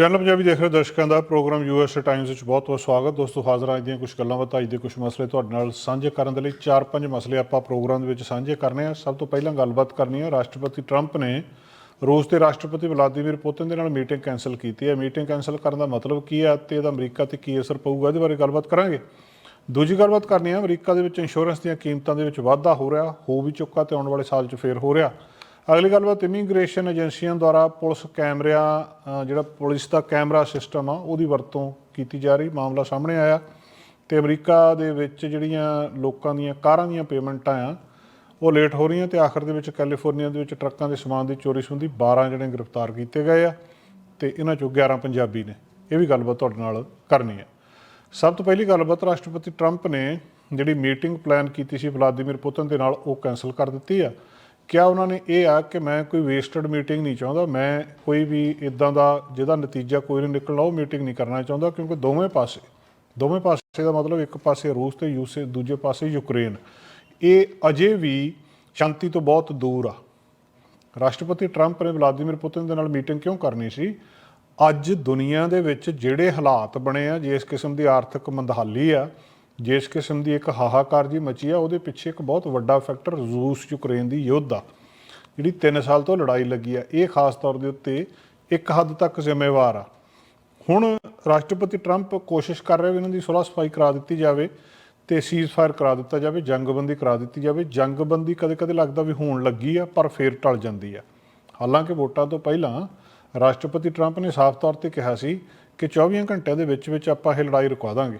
Channel Punjabi ਦੇਖ ਰਹੇ ਦਰਸ਼ਕਾਂ ਦਾ ਪ੍ਰੋਗਰਾਮ ਯੂਐਸ ਟਾਈਮਸ ਵਿੱਚ ਬਹੁਤ-ਬਹੁਤ ਸਵਾਗਤ। ਦੋਸਤੋ, ਹਾਜ਼ਰ ਅੱਜ ਦੀਆਂ ਕੁਝ ਗੱਲਾਂ ਬਾਤਾਂ ਦੇ ਕੁਝ ਮਸਲੇ ਤੁਹਾਡੇ ਨਾਲ ਸਾਂਝੇ ਕਰਨ ਦੇ ਲਈ। ਚਾਰ ਪੰਜ ਮਸਲੇ ਆਪਾਂ ਪ੍ਰੋਗਰਾਮ ਦੇ ਵਿੱਚ ਸਾਂਝੇ ਕਰਨੇ ਆ। ਸਭ ਤੋਂ ਪਹਿਲਾਂ ਗੱਲਬਾਤ ਕਰਨੀ ਹੈ ਰਾਸ਼ਟਰਪਤੀ ਟਰੰਪ ਨੇ ਰੂਸ ਦੇ ਰਾਸ਼ਟਰਪਤੀ ਵਲਾਦੀਮੀਰ ਪੁਤਿਨ ਦੇ ਨਾਲ ਮੀਟਿੰਗ ਕੈਨਸਲ ਕੀਤੀ ਹੈ। ਮੀਟਿੰਗ ਕੈਨਸਲ ਕਰਨ ਦਾ ਮਤਲਬ ਕੀ ਹੈ? ਤੇ ਇਹਦਾ ਅਮਰੀਕਾ ਤੇ ਕੀ ਅਸਰ ਪਊਗਾ? ਇਹਦੇ ਬਾਰੇ ਗੱਲਬਾਤ ਕਰਾਂਗੇ। ਦੂਜੀ ਗੱਲਬਾਤ ਕਰਨੀ ਹੈ ਅਮਰੀਕਾ ਦੇ ਵਿੱਚ ਇੰਸ਼ੋਰੈਂਸ ਦੀਆਂ ਕੀਮਤਾਂ ਦੇ ਵਿੱਚ ਵਾਧਾ ਹੋ ਰਿਹਾ। ਹੋ ਵੀ ਚੁੱਕਾ ਤੇ ਆਉਣ ਵਾਲੇ ਸਾਲ 'ਚ ਫੇਰ ਹੋ ਰਿਹਾ। ਅਗਲੀ ਗੱਲਬਾਤ ਇਮੀਗ੍ਰੇਸ਼ਨ ਏਜੰਸੀਆਂ ਦੁਆਰਾ ਪੁਲਿਸ ਕੈਮਰਿਆਂ ਜਿਹੜਾ ਪੁਲਿਸ ਦਾ ਕੈਮਰਾ ਸਿਸਟਮ ਆ, ਉਹਦੀ ਵਰਤੋਂ ਕੀਤੀ ਜਾ ਰਹੀ, ਮਾਮਲਾ ਸਾਹਮਣੇ ਆਇਆ। ਤੇ ਅਮਰੀਕਾ ਦੇ ਵਿੱਚ ਜਿਹੜੀਆਂ ਲੋਕਾਂ ਦੀਆਂ ਕਾਰਾਂ ਦੀਆਂ ਪੇਮੈਂਟਾਂ ਆ, ਉਹ ਲੇਟ ਹੋ ਰਹੀਆਂ ਤੇ ਆਖਰ ਦੇ ਵਿੱਚ ਕੈਲੀਫੋਰਨੀਆ ਦੇ ਵਿੱਚ ਟਰੱਕਾਂ ਦੇ ਸਮਾਨ ਦੀ ਚੋਰੀ ਸੰਬੰਧੀ 12 ਜਿਹੜੇ ਗ੍ਰਿਫਤਾਰ ਕੀਤੇ ਗਏ ਆ ਤੇ ਇਹਨਾਂ ਚੋਂ 11 ਪੰਜਾਬੀ ਨੇ। ਇਹ ਵੀ ਗੱਲਬਾਤ ਤੁਹਾਡੇ ਨਾਲ ਕਰਨੀ ਹੈ ਸਭ ਤੋਂ ਪਹਿਲੀ ਗੱਲਬਾਤ, ਰਾਸ਼ਟਰਪਤੀ ਟਰੰਪ ਨੇ ਜਿਹੜੀ ਮੀਟਿੰਗ ਪਲਾਨ ਕੀਤੀ ਸੀ, ਵਲਾਦੀਮੀਰ ਪੁਤਨ ਦੇ ਨਾਲ ਉਹ ਕੈਨਸਲ ਕਰ ਦਿੱਤੀ ਆ। ਕਿਆ ਉਹਨਾਂ ਨੇ ਇਹ ਆ ਕਿ ਮੈਂ ਕੋਈ ਵੇਸਟਡ ਮੀਟਿੰਗ ਨਹੀਂ ਚਾਹੁੰਦਾ, ਮੈਂ ਕੋਈ ਵੀ ਇਦਾਂ ਦਾ ਜਿਹਦਾ ਨਤੀਜਾ ਕੋਈ ਨਹੀਂ ਨਿਕਲਣਾ, ਉਹ ਮੀਟਿੰਗ ਨਹੀਂ ਕਰਨਾ ਚਾਹੁੰਦਾ, ਕਿਉਂਕਿ ਦੋਵੇਂ ਪਾਸੇ ਦੋਵੇਂ ਪਾਸੇ ਦਾ ਮਤਲਬ ਇੱਕ ਪਾਸੇ ਰੂਸ ਤੇ ਯੂਸੇ, ਦੂਜੇ ਪਾਸੇ ਯੂਕਰੇਨ। ਇਹ ਅਜੇ ਵੀ ਸ਼ਾਂਤੀ ਤੋਂ ਬਹੁਤ ਦੂਰ ਆ। ਰਾਸ਼ਟਰਪਤੀ ਟਰੰਪ ਨੇ ਵਲਾਦੀਮੀਰ ਪੁਤਿਨ ਦੇ ਨਾਲ ਮੀਟਿੰਗ ਕਿਉਂ ਕਰਨੀ ਸੀ? ਅੱਜ ਦੁਨੀਆ ਦੇ ਵਿੱਚ ਜਿਹੜੇ ਹਾਲਾਤ ਬਣੇ ਆ, ਜਿਸ ਕਿਸਮ ਦੀ ਆਰਥਿਕ ਮੰਦਹਾਲੀ ਆ ਜਿਸ ਕਿਸਮ ਦੀ ਇੱਕ ਹਾਹਾਕਾਰ ਜੀ ਮਚੀ ਆ, ਉਹਦੇ ਪਿੱਛੇ ਇੱਕ ਬਹੁਤ ਵੱਡਾ ਫੈਕਟਰ ਰੂਸ ਯੂਕਰੇਨ ਦੀ ਯੁੱਧ ਆ, ਜਿਹੜੀ 3 ਸਾਲ ਤੋਂ ਲੜਾਈ ਲੱਗੀ ਆ। ਇਹ ਖਾਸ ਤੌਰ ਦੇ ਉੱਤੇ ਇੱਕ ਹੱਦ ਤੱਕ ਜ਼ਿੰਮੇਵਾਰ ਆ। ਹੁਣ ਰਾਸ਼ਟਰਪਤੀ ਟਰੰਪ ਕੋਸ਼ਿਸ਼ ਕਰ ਰਿਹਾ ਵੀ ਇਹਨਾਂ ਦੀ ਸੁਲਹ ਸਫ਼ਾਈ ਕਰਾ ਦਿੱਤੀ ਜਾਵੇ ਤੇ ਸੀਜ਼ਫਾਇਰ ਕਰਾ ਦਿੱਤਾ ਜਾਵੇ, ਜੰਗਬੰਦੀ ਕਰਾ ਦਿੱਤੀ ਜਾਵੇ। ਜੰਗਬੰਦੀ ਕਦੇ-ਕਦੇ ਲੱਗਦਾ ਵੀ ਹੋਣ ਲੱਗੀ ਆ, ਪਰ ਫੇਰ ਟਲ ਜਾਂਦੀ ਆ। ਹਾਲਾਂਕਿ ਵੋਟਾਂ ਤੋਂ ਪਹਿਲਾਂ ਰਾਸ਼ਟਰਪਤੀ ਟਰੰਪ ਨੇ ਸਾਫ਼ ਤੌਰ ਤੇ ਕਿਹਾ ਸੀ ਕਿ 24 ਘੰਟਿਆਂ ਦੇ ਵਿੱਚ ਵਿੱਚ ਆਪਾਂ ਇਹ ਲੜਾਈ ਰੁਕਵਾ ਦਾਂਗੇ।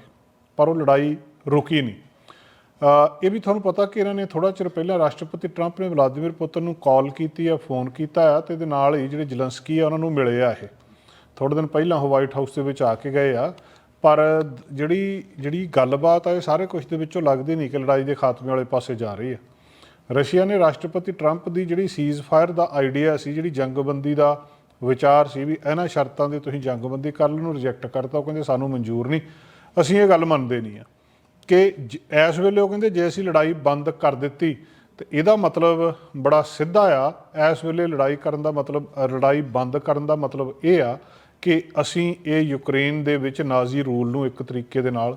ਪਰ ਉਹ ਲੜਾਈ ਰੁਕੀ ਨਹੀਂ। ਇਹ ਵੀ ਤੁਹਾਨੂੰ ਪਤਾ ਕਿ ਇਹਨਾਂ ਨੇ ਥੋੜਾ ਚਿਰ ਪਹਿਲਾਂ ਰਾਸ਼ਟਰਪਤੀ ਟਰੰਪ ਨੇ ਵਲਾਦੀਮੀਰ ਪੁਤਨ ਨੂੰ ਕਾਲ ਕੀਤੀ ਆ ਫੋਨ ਕੀਤਾ ਆ ਤੇ ਇਹਦੇ ਨਾਲ ਹੀ ਜਿਹੜੇ ਜਲੰਸਕੀ ਆ ਉਹਨਾਂ ਨੂੰ ਮਿਲੇ ਆ ਇਹ। ਥੋੜੇ ਦਿਨ ਪਹਿਲਾਂ ਉਹ ਵਾਈਟ ਹਾਊਸ ਦੇ ਵਿੱਚ ਆ ਕੇ ਗਏ ਆ। ਪਰ ਜਿਹੜੀ ਜਿਹੜੀ ਗੱਲਬਾਤ ਆ ਇਹ ਸਾਰੇ ਕੁਝ ਦੇ ਵਿੱਚੋਂ ਲੱਗਦੀ ਨਹੀਂ ਕਿ ਲੜਾਈ ਦੇ ਖਾਤਮੇ ਵਾਲੇ ਪਾਸੇ ਜਾ ਰਹੀ ਹੈ ਰਸ਼ੀਆ ਨੇ ਰਾਸ਼ਟਰਪਤੀ ਟਰੰਪ ਦੀ ਜਿਹੜੀ ਸੀਜ਼ ਫਾਇਰ ਦਾ ਆਈਡੀਆ ਸੀ, ਜਿਹੜੀ ਜੰਗਬੰਦੀ ਦਾ ਵਿਚਾਰ ਸੀ ਵੀ ਇਹਨਾਂ ਸ਼ਰਤਾਂ ਦੇ ਤੁਸੀਂ ਜੰਗਬੰਦੀ ਕਰ ਲੈਣ ਨੂੰ ਰਿਜੈਕਟ ਕਰਤਾ, ਉਹ ਕਹਿੰਦੇ ਸਾਨੂੰ ਮਨਜ਼ੂਰ ਨਹੀਂ। ਅਸੀਂ ਇਹ ਗੱਲ ਮੰਨਦੇ ਨਹੀਂ ਆ। ਕਿ ਜ- ਇਸ ਵੇਲੇ ਉਹ ਕਹਿੰਦੇ ਜੇ ਅਸੀਂ ਲੜਾਈ ਬੰਦ ਕਰ ਦਿੱਤੀ, ਤੇ ਇਹਦਾ ਮਤਲਬ ਬੜਾ ਸਿੱਧਾ ਆ। ਇਸ ਵੇਲੇ ਲੜਾਈ ਕਰਨ ਦਾ ਮਤਲਬ, ਲੜਾਈ ਬੰਦ ਕਰਨ ਦਾ ਮਤਲਬ ਇਹ ਆ ਕਿ ਅਸੀਂ ਇਹ ਯੂਕਰੇਨ ਦੇ ਵਿੱਚ ਨਾਜ਼ੀ ਰੂਲ ਨੂੰ ਇੱਕ ਤਰੀਕੇ ਦੇ ਨਾਲ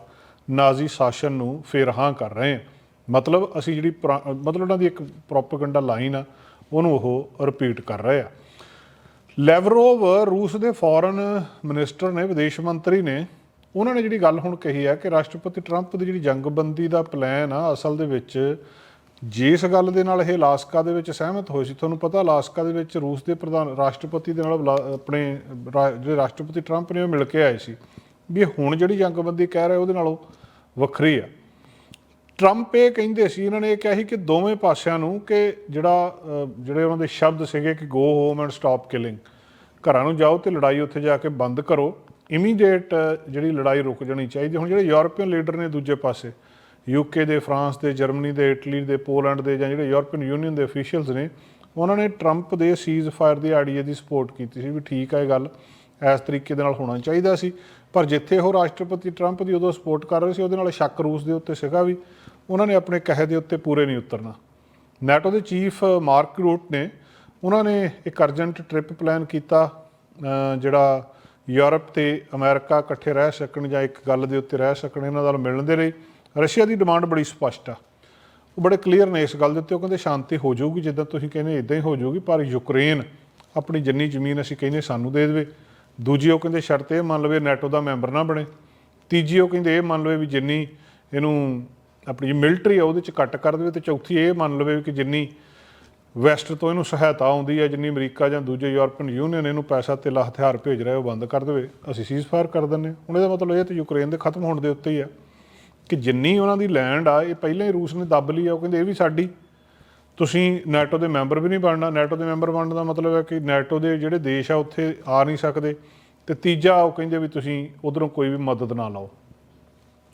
ਨਾਜ਼ੀ ਸ਼ਾਸਨ ਨੂੰ ਫੇਰਹਾਂ ਕਰ ਰਹੇ ਹਾਂ। ਮਤਲਬ ਅਸੀਂ ਜਿਹੜੀ ਪੁਰਾ- ਮਤਲਬ ਉਹਨਾਂ ਦੀ ਇੱਕ ਪ੍ਰੋਪਗੈਂਡਾ ਲਾਈਨ ਆ, ਉਹਨੂੰ ਉਹ ਰਿਪੀਟ ਕਰ ਰਹੇ ਆ। ਲੈਵਰੋਵ ਰੂਸ ਦੇ ਫੋਰਨ ਮਿਨਿਸਟਰ ਨੇ, ਵਿਦੇਸ਼ ਮੰਤਰੀ ਨੇ ਉਹਨਾਂ ਨੇ ਜਿਹੜੀ ਗੱਲ ਹੁਣ ਕਹੀ ਹੈ ਕਿ ਰਾਸ਼ਟਰਪਤੀ ਟਰੰਪ ਦੀ ਜਿਹੜੀ ਜੰਗਬੰਦੀ ਦਾ ਪਲਾਨ ਆ ਅਸਲ ਦੇ ਵਿੱਚ, ਜਿਸ ਗੱਲ ਦੇ ਨਾਲ ਇਹ ਲਾਸਕਾ ਦੇ ਵਿੱਚ ਸਹਿਮਤ ਹੋਏ ਸੀ, ਤੁਹਾਨੂੰ ਪਤਾ ਲਾਸਕਾ ਦੇ ਵਿੱਚ ਰੂਸ ਦੇ ਪ੍ਰਧਾਨ ਰਾਸ਼ਟਰਪਤੀ ਦੇ ਨਾਲ ਆਪਣੇ ਰਾ- ਜਿਹੜੇ ਰਾਸ਼ਟਰਪਤੀ ਟਰੰਪ ਨੇ ਉਹ ਮਿਲ ਕੇ ਆਏ ਸੀ ਵੀ ਹੁਣ ਜਿਹੜੀ ਜੰਗਬੰਦੀ ਕਹਿ ਰਹੇ ਉਹਦੇ ਨਾਲੋਂ ਵੱਖਰੀ ਆ। ਟਰੰਪ ਇਹ ਕਹਿੰਦੇ ਸੀ, ਇਹਨਾਂ ਨੇ ਇਹ ਕਿਹਾ ਸੀ ਕਿ ਦੋਵੇਂ ਪਾਸਿਆਂ ਨੂੰ ਕਿ ਜਿਹੜਾ ਜਿਹੜੇ ਉਹਨਾਂ ਦੇ ਸ਼ਬਦ ਸੀਗੇ ਕਿ go home and stop killing ਘਰਾਂ ਨੂੰ ਜਾਓ ਤੇ ਲੜਾਈ ਉੱਥੇ ਜਾ ਕੇ ਬੰਦ ਕਰੋ। ਇਮੀਡੀਏਟ ਜਿਹੜੀ ਲੜਾਈ ਰੁਕ ਜਾਣੀ ਚਾਹੀਦੀ ਹੁਣ ਜਿਹੜੇ ਯੂਰਪੀਅਨ ਲੀਡਰ ਨੇ ਦੂਜੇ ਪਾਸੇ ਯੂਕੇ ਦੇ ਫਰਾਂਸ ਦੇ ਜਰਮਨੀ ਦੇ ਇਟਲੀ ਦੇ ਪੋਲੈਂਡ ਦੇ ਜਾਂ ਜਿਹੜੇ ਯੂਰਪੀਅਨ ਯੂਨੀਅਨ ਦੇ ਅਫੀਸ਼ੀਅਲਸ ਨੇ, ਉਹਨਾਂ ਨੇ ਟਰੰਪ ਦੇ ਸੀਜ਼ ਫਾਇਰ ਦੀ ਆਈਡੀਆ ਦੀ ਸਪੋਰਟ ਕੀਤੀ ਸੀ ਵੀ ਠੀਕ ਹੈ ਇਹ ਗੱਲ, ਇਸ ਤਰੀਕੇ ਦੇ ਨਾਲ ਹੋਣਾ ਚਾਹੀਦਾ ਸੀ। ਪਰ ਜਿੱਥੇ ਉਹ ਰਾਸ਼ਟਰਪਤੀ ਟਰੰਪ ਦੀ ਉਦੋਂ ਸਪੋਰਟ ਕਰ ਰਹੇ ਸੀ, ਉਹਦੇ ਨਾਲ ਸ਼ੱਕ ਰੂਸ ਦੇ ਉੱਤੇ ਸੀਗਾ ਵੀ ਉਹਨਾਂ ਨੇ ਆਪਣੇ ਕਹੇ ਦੇ ਉੱਤੇ ਪੂਰੇ ਨਹੀਂ ਉਤਰਨਾ। ਨੈਟੋ ਦੇ ਚੀਫ ਮਾਰਕ ਰੂਟ ਨੇ, ਉਹਨਾਂ ਨੇ ਇੱਕ ਅਰਜੈਂਟ ਟ੍ਰਿਪ ਪਲਾਨ ਕੀਤਾ ਜਿਹੜਾ ਯੂਰਪ ਤੇ ਅਮਰੀਕਾ ਇਕੱਠੇ ਰਹਿ ਸਕਣ ਜਾਂ ਇੱਕ ਗੱਲ ਦੇ ਉੱਤੇ ਰਹਿ ਸਕਣ, ਇਹਨਾਂ ਨਾਲ ਮਿਲਣ ਦੇ ਲਈ ਰਸ਼ੀਆ ਦੀ ਡਿਮਾਂਡ ਬੜੀ ਸਪਸ਼ਟ ਆ। ਉਹ ਬੜੇ ਕਲੀਅਰ ਨੇ ਇਸ ਗੱਲ ਦੇ ਉੱਤੇ, ਉਹ ਕਹਿੰਦੇ ਸ਼ਾਂਤੀ ਹੋ ਜਾਊਗੀ, ਜਿੱਦਾਂ ਤੁਸੀਂ ਕਹਿੰਦੇ ਇਦਾਂ ਹੀ ਹੋ ਜਾਊਗੀ, ਪਰ ਯੂਕਰੇਨ ਆਪਣੀ ਜਿੰਨੀ ਜ਼ਮੀਨ ਅਸੀਂ ਕਹਿੰਦੇ ਸਾਨੂੰ ਦੇ ਦੇਵੇ। ਦੂਜੀ ਉਹ ਕਹਿੰਦੇ ਸ਼ਰਤ ਇਹ ਮੰਨ ਲਵੇ ਨੈਟੋ ਦਾ ਮੈਂਬਰ ਨਾ ਬਣੇ। ਤੀਜੀ ਉਹ ਕਹਿੰਦੇ ਇਹ ਮੰਨ ਲਵੇ ਵੀ ਜਿੰਨੀ ਇਹਨੂੰ ਆਪਣੀ ਮਿਲਟਰੀ ਆ ਉਹਦੇ ਚ ਕੱਟ ਕਰ ਦੇਵੇ ਤੇ ਚੌਥੀ ਇਹ ਮੰਨ ਲਵੇ ਕਿ ਜਿੰਨੀ ਵੈਸਟ ਤੋਂ ਇਹਨੂੰ ਸਹਾਇਤਾ ਆਉਂਦੀ ਹੈ, ਜਿੰਨੀ ਅਮਰੀਕਾ ਜਾਂ ਦੂਜੇ ਯੂਰਪੀਅਨ ਯੂਨੀਅਨ ਇਹਨੂੰ ਪੈਸਾ ਤੇ ਲਾ ਹਥਿਆਰ ਭੇਜ ਰਿਹਾ ਉਹ ਬੰਦ ਕਰ ਦੇਵੇ। ਅਸੀਂ ਸੀਜ਼ਫਾਇਰ ਕਰ ਦਿੰਨੇ ਹਾਂ। ਹੁਣ ਇਹਦਾ ਮਤਲਬ ਇਹ ਤੇ ਯੂਕਰੇਨ ਦੇ ਖਤਮ ਹੋਣ ਦੇ ਉੱਤੇ ਹੀ ਆ ਕਿ ਜਿੰਨੀ ਉਹਨਾਂ ਦੀ ਲੈਂਡ ਆ, ਇਹ ਪਹਿਲਾਂ ਹੀ ਰੂਸ ਨੇ ਦੱਬ ਲਈ ਆ, ਉਹ ਕਹਿੰਦੇ ਇਹ ਵੀ ਸਾਡੀ। ਤੁਸੀਂ ਨੈਟੋ ਦੇ ਮੈਂਬਰ ਵੀ ਨਹੀਂ ਬਣਨਾ। ਨੈਟੋ ਦੇ ਮੈਂਬਰ ਬਣਨ ਦਾ ਮਤਲਬ ਹੈ ਕਿ ਨੈਟੋ ਦੇ ਜਿਹੜੇ ਦੇਸ਼ ਆ, ਉੱਥੇ ਆ ਨਹੀਂ ਸਕਦੇ। ਤੇ ਤੀਜਾ, ਉਹ ਕਹਿੰਦੇ ਵੀ ਤੁਸੀਂ ਉਧਰੋਂ ਕੋਈ ਵੀ ਮਦਦ ਨਾ ਲਓ।